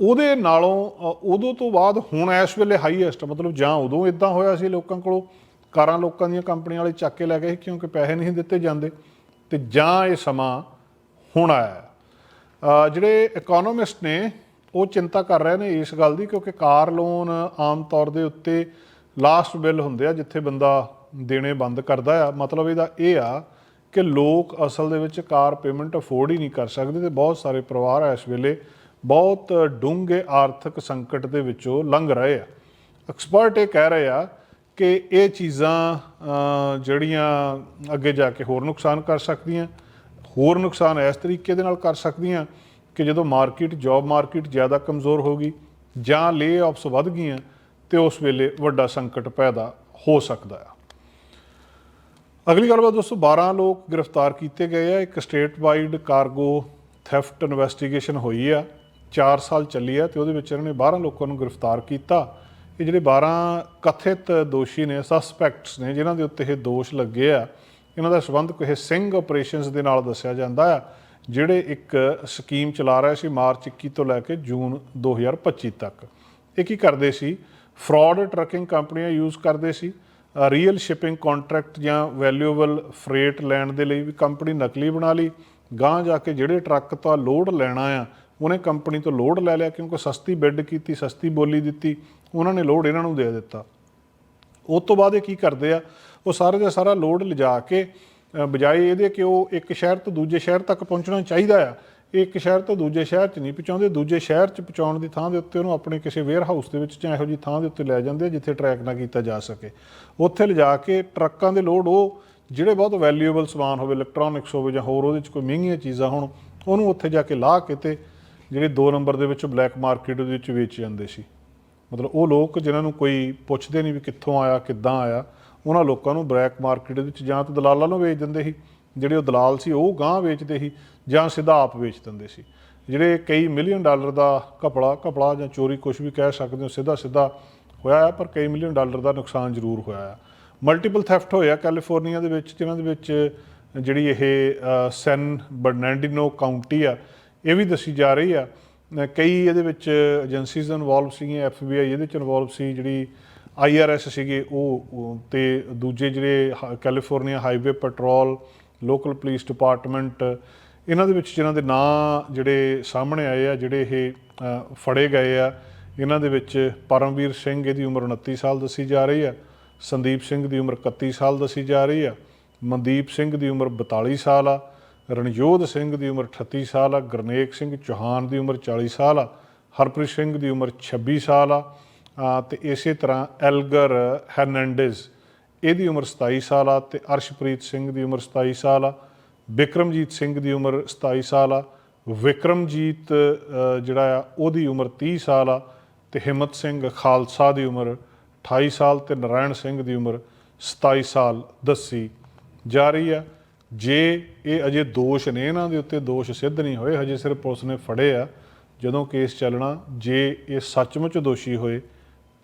ਉਹਦੇ ਨਾਲੋਂ ਉਦੋਂ ਤੋਂ ਬਾਅਦ ਹੁਣ ਇਸ ਵੇਲੇ ਹਾਈਐਸਟ ਮਤਲਬ ਜਾਂ ਉਦੋਂ ਇਦਾਂ ਹੋਇਆ ਸੀ ਲੋਕਾਂ ਕੋਲੋਂ, ਕਾਰਾਂ ਲੋਕਾਂ ਦੀਆਂ ਕੰਪਨੀਆਂ ਵਾਲੇ ਚੱਕ ਕੇ ਲੈ ਗਏ ਸੀ ਕਿਉਂਕਿ ਪੈਸੇ ਨਹੀਂ ਦਿੱਤੇ ਜਾਂਦੇ, ਤੇ ਜਾਂ ਇਹ ਸਮਾਂ ਹੁਣ ਆਇਆ। ਜਿਹੜੇ ਇਕਨੋਮਿਸਟ ਨੇ, ਉਹ ਚਿੰਤਾ ਕਰ ਰਹੇ ਨੇ ਇਸ ਗੱਲ ਦੀ ਕਿਉਂਕਿ ਕਾਰ ਲੋਨ ਆਮ ਤੌਰ ਦੇ ਉੱਤੇ ਲਾਸਟ ਬਿੱਲ ਹੁੰਦੇ ਆ, ਜਿੱਥੇ ਬੰਦਾ ਦੇਣੇ ਬੰਦ ਕਰਦਾ ਆ। ਮਤਲਬ ਇਹਦਾ ਇਹ ਆ ਕਿ ਲੋਕ ਅਸਲ ਦੇ ਵਿੱਚ ਕਾਰ ਪੇਮੈਂਟ ਅਫੋਰਡ ਹੀ ਨਹੀਂ ਕਰ ਸਕਦੇ ਤੇ ਬਹੁਤ ਸਾਰੇ ਪਰਿਵਾਰ ਇਸ ਵੇਲੇ ਬਹੁਤ ਡੂੰਘੇ ਆਰਥਿਕ ਸੰਕਟ ਦੇ ਵਿੱਚੋਂ ਲੰਘ ਰਹੇ ਆ। ਐਕਸਪਰਟ ਇਹ ਕਹਿ ਰਹੇ ਆ ਕਿ ਇਹ ਚੀਜ਼ਾਂ ਜਿਹੜੀਆਂ ਅੱਗੇ ਜਾ ਕੇ ਹੋਰ ਨੁਕਸਾਨ ਕਰ ਸਕਦੀਆਂ, ਹੋਰ ਨੁਕਸਾਨ ਇਸ ਤਰੀਕੇ ਦੇ ਨਾਲ ਕਰ ਸਕਦੀਆਂ ਕਿ ਜਦੋਂ ਮਾਰਕੀਟ ਜੌਬ ਮਾਰਕੀਟ ਜ਼ਿਆਦਾ ਕਮਜ਼ੋਰ ਹੋ ਗਈ ਜਾਂ ਲੇ ਆਫਸ ਵੱਧ ਗਈਆਂ ਤੇ ਉਸ ਵੇਲੇ ਵੱਡਾ ਸੰਕਟ ਪੈਦਾ ਹੋ ਸਕਦਾ ਆ। ਅਗਲੀ ਗੱਲਬਾਤ ਦੋਸਤੋ 12 ਲੋਕ ਗ੍ਰਿਫਤਾਰ ਕੀਤੇ ਗਏ ਆ। ਇੱਕ statewide cargo theft investigation ਹੋਈ ਆ। 4 ਸਾਲ ਚੱਲੀ ਆ ਤੇ ਉਹਦੇ ਵਿੱਚ ਇਹਨਾਂ ਨੇ 12 ਲੋਕਾਂ ਨੂੰ ਗ੍ਰਿਫਤਾਰ ਕੀਤਾ। ਇਹ ਜਿਹੜੇ 12 ਕਥਿਤ ਦੋਸ਼ੀ ਨੇ ਸਸਪੈਕਟਸ ਨੇ, ਜਿਨ੍ਹਾਂ ਦੇ ਉੱਤੇ ਇਹ ਦੋਸ਼ ਲੱਗੇ ਆ, ਇਹਨਾਂ ਦਾ ਸਬੰਧ ਕੋਈ ਸਿੰਘ ਆਪਰੇਸ਼ਨਸ ਦੇ ਨਾਲ ਦੱਸਿਆ ਜਾਂਦਾ ਆ, ਜਿਹੜੇ ਇੱਕ ਸਕੀਮ ਚਲਾ ਰਿਹਾ ਸੀ ਮਾਰਚ 21 ਤੋਂ ਲੈ ਕੇ ਜੂਨ 2025 ਤੱਕ। ਇਹ ਕੀ ਕਰਦੇ ਸੀ? ਫਰਾਡ ਟਰੱਕਿੰਗ ਕੰਪਨੀਆਂ ਯੂਜ਼ ਕਰਦੇ ਸੀ। ਰੀਅਲ ਸ਼ਿਪਿੰਗ ਕੰਟਰੈਕਟ ਜਾਂ ਵੈਲਿਊਏਬਲ ਫਰੇਟ ਲੈਣ ਦੇ ਲਈ ਵੀ ਕੰਪਨੀ ਨਕਲੀ ਬਣਾ ਲਈ ਗਾਂ ਜਾ ਕੇ ਜਿਹੜੇ ਟਰੱਕ ਤੋਂ ਲੋਡ ਲੈਣਾ ਆ, ਉਹਨੇ ਕੰਪਨੀ ਤੋਂ ਲੋਡ ਲੈ ਲਿਆ ਕਿਉਂਕਿ ਸਸਤੀ ਬਿੱਡ ਕੀਤੀ, ਸਸਤੀ ਬੋਲੀ ਦਿੱਤੀ, ਉਹਨਾਂ ਨੇ ਲੋਡ ਇਹਨਾਂ ਨੂੰ ਦੇ ਦਿੱਤਾ। ਉਸ ਤੋਂ ਬਾਅਦ ਇਹ ਕੀ ਕਰਦੇ ਆ, ਉਹ ਸਾਰੇ ਦਾ ਸਾਰਾ ਲੋਡ ਲਿਜਾ ਕੇ ਬਜਾਏ ਇਹਦੇ ਕਿ ਉਹ ਇੱਕ ਸ਼ਹਿਰ ਤੋਂ ਦੂਜੇ ਸ਼ਹਿਰ ਤੱਕ ਪਹੁੰਚਣਾ ਚਾਹੀਦਾ ਆ ਇੱਕ ਸ਼ਹਿਰ ਤੋਂ ਦੂਜੇ ਸ਼ਹਿਰ 'ਚ ਨਹੀਂ ਪਹੁੰਚਾਉਂਦੇ, ਦੂਜੇ ਸ਼ਹਿਰ 'ਚ ਪਹੁੰਚਾਉਣ ਦੀ ਥਾਂ ਦੇ ਉੱਤੇ ਉਹਨੂੰ ਆਪਣੇ ਕਿਸੇ ਵੇਅਰ ਹਾਊਸ ਦੇ ਵਿੱਚ ਜਾਂ ਇਹੋ ਜਿਹੀ ਥਾਂ ਦੇ ਉੱਤੇ ਲੈ ਜਾਂਦੇ ਆ ਜਿੱਥੇ ਟਰੈਕ ਨਾ ਕੀਤਾ ਜਾ ਸਕੇ। ਉੱਥੇ ਲਿਜਾ ਕੇ ਟਰੱਕਾਂ ਦੇ ਲੋਡ ਉਹ ਜਿਹੜੇ ਬਹੁਤ ਵੈਲਿਊਏਬਲ ਸਮਾਨ ਹੋਵੇ ਇਲੈਕਟ੍ਰੋਨਿਕਸ ਹੋਵੇ ਜਾਂ ਹੋਰ ਉਹਦੇ 'ਚ ਕੋਈ ਮਹਿੰਗੀਆਂ ਚੀਜ਼ਾਂ ਹੋਣ, ਉਹਨੂੰ ਉੱਥੇ ਜਾ ਕੇ ਲਾਹ ਕੇ ਤੇ ਜਿਹੜੇ 2 ਨੰਬਰ ਦੇ ਵਿੱਚ ਬਲੈਕ ਮਾਰਕੀਟ ਦੇ ਵਿੱਚ ਵੇਚ ਜਾਂਦੇ ਸੀ। ਮਤਲਬ ਉਹ ਲੋਕ ਜਿਨ੍ਹਾਂ ਨੂੰ ਕੋਈ ਪੁੱਛਦੇ ਨਹੀਂ ਵੀ ਕਿੱਥੋਂ ਆਇਆ, ਕਿੱਦਾਂ ਆਇਆ, ਉਹਨਾਂ ਲੋਕਾਂ ਨੂੰ ਬਲੈਕ ਮਾਰਕੀਟ ਦੇ ਵਿੱਚ ਜਾਂ ਤਾਂ ਦਲਾਲਾਂ ਨੂੰ ਵੇਚ ਦਿੰਦੇ ਸੀ। ਜਿਹੜੇ ਉਹ ਦਲਾਲ ਸੀ, ਉਹ ਗਾਂ ਵੇਚਦੇ ਸੀ ਜਾਂ ਸਿੱਧਾ ਆਪ ਵੇਚ ਦਿੰਦੇ ਸੀ। ਜਿਹੜੇ ਕਈ ਮਿਲੀਅਨ ਡਾਲਰ ਦਾ ਕਪੜਾ ਕਪੜਾ ਜਾਂ ਚੋਰੀ ਕੁਝ ਵੀ ਕਹਿ ਸਕਦੇ ਹੋ, ਸਿੱਧਾ ਸਿੱਧਾ ਹੋਇਆ ਹੈ ਪਰ ਕਈ ਮਿਲੀਅਨ ਡਾਲਰ ਦਾ ਨੁਕਸਾਨ ਜ਼ਰੂਰ ਹੋਇਆ ਹੈ ਮਲਟੀਪਲ ਥੈਫਟ ਹੋਇਆ ਕੈਲੀਫੋਰਨੀਆ ਦੇ ਵਿੱਚ, ਜਿਨ੍ਹਾਂ ਦੇ ਵਿੱਚ ਜਿਹੜੀ ਇਹ ਸੈਨ ਬਰਨੈਂਡੀਨੋ ਕਾਉਂਟੀ ਆ, ਇਹ ਵੀ ਦੱਸੀ ਜਾ ਰਹੀ ਆ। ਕਈ ਇਹਦੇ ਵਿੱਚ ਏਜੰਸੀਜ਼ ਇਨਵੋਲਵ ਸੀਗੀਆਂ ਐਫਬੀਆਈ ਇਹਦੇ ਚ ਇਨਵੋਲਵ ਸੀ, ਜਿਹੜੀ ਆਈਆਰਐਸ ਸੀਗੇ, ਉਹ ਉਹ ਤੇ ਦੂਜੇ ਜਿਹੜੇ ਹ- California highway patrol local police department ਇਹਨਾਂ ਦੇ ਵਿੱਚ ਜਿਨ੍ਹਾਂ ਦੇ ਨਾਂ ਜਿਹੜੇ ਸਾਹਮਣੇ ਆਏ ਆ, ਜਿਹੜੇ ਇਹ ਫੜੇ ਗਏ ਆ, ਇਹਨਾਂ ਦੇ ਵਿੱਚ ਪਰਮਵੀਰ ਸਿੰਘ ਇਹਦੀ ਉਮਰ 29 ਸਾਲ ਦੱਸੀ ਜਾ ਰਹੀ ਆ, ਸੰਦੀਪ ਸਿੰਘ ਦੀ ਉਮਰ 31 ਸਾਲ ਦੱਸੀ ਜਾ ਰਹੀ ਆ, ਮਨਦੀਪ ਸਿੰਘ ਦੀ ਉਮਰ 42 ਸਾਲ ਆ, ਰਣਜੋਧ ਸਿੰਘ ਦੀ ਉਮਰ 38 ਸਾਲ ਆ, ਗਰਨੇਕ ਸਿੰਘ ਚੌਹਾਨ ਦੀ ਉਮਰ 40 ਸਾਲ ਆ, ਹਰਪ੍ਰੀਤ ਸਿੰਘ ਦੀ ਉਮਰ 26 ਸਾਲ ਆ ਆ ਤੇ ਇਸੇ ਤਰ੍ਹਾਂ ਐਲਗਰ ਹਰਨੈਂਡez ਇਹਦੀ ਉਮਰ 27 ਸਾਲ ਆ ਤੇ ਅਰਸ਼ਪ੍ਰੀਤ ਸਿੰਘ ਦੀ ਉਮਰ 27 ਸਾਲ ਆ ਵਿਕਰਮਜੀਤ ਸਿੰਘ ਦੀ ਉਮਰ 27 ਸਾਲ ਆ, ਵਿਕਰਮਜੀਤ ਜਿਹੜਾ ਆ, ਉਹਦੀ ਉਮਰ 30 ਸਾਲ ਆ ਤੇ ਹਿੰਮਤ ਸਿੰਘ ਖਾਲਸਾ ਦੀ ਉਮਰ 28 ਸਾਲ ਤੇ ਨਰਾਇਣ ਸਿੰਘ ਦੀ ਉਮਰ 27 ਸਾਲ ਦੱਸੀ ਜਾ ਰਹੀ ਆ। ਜੇ ਇਹ ਅਜੇ ਦੋਸ਼ ਨੇ ਇਹਨਾਂ ਦੇ ਉੱਤੇ, ਦੋਸ਼ ਸਿੱਧ ਨਹੀਂ ਹੋਏ, ਹਜੇ ਸਿਰਫ ਪੁਲਿਸ ਨੇ ਫੜੇ ਆ। ਜਦੋਂ ਕੇਸ ਚੱਲਣਾ, ਜੇ ਇਹ ਸੱਚਮੁੱਚ ਦੋਸ਼ੀ ਹੋਏ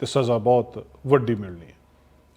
ਤੇ ਸਜ਼ਾ ਬਹੁਤ ਵੱਡੀ ਮਿਲਣੀ ਹੈ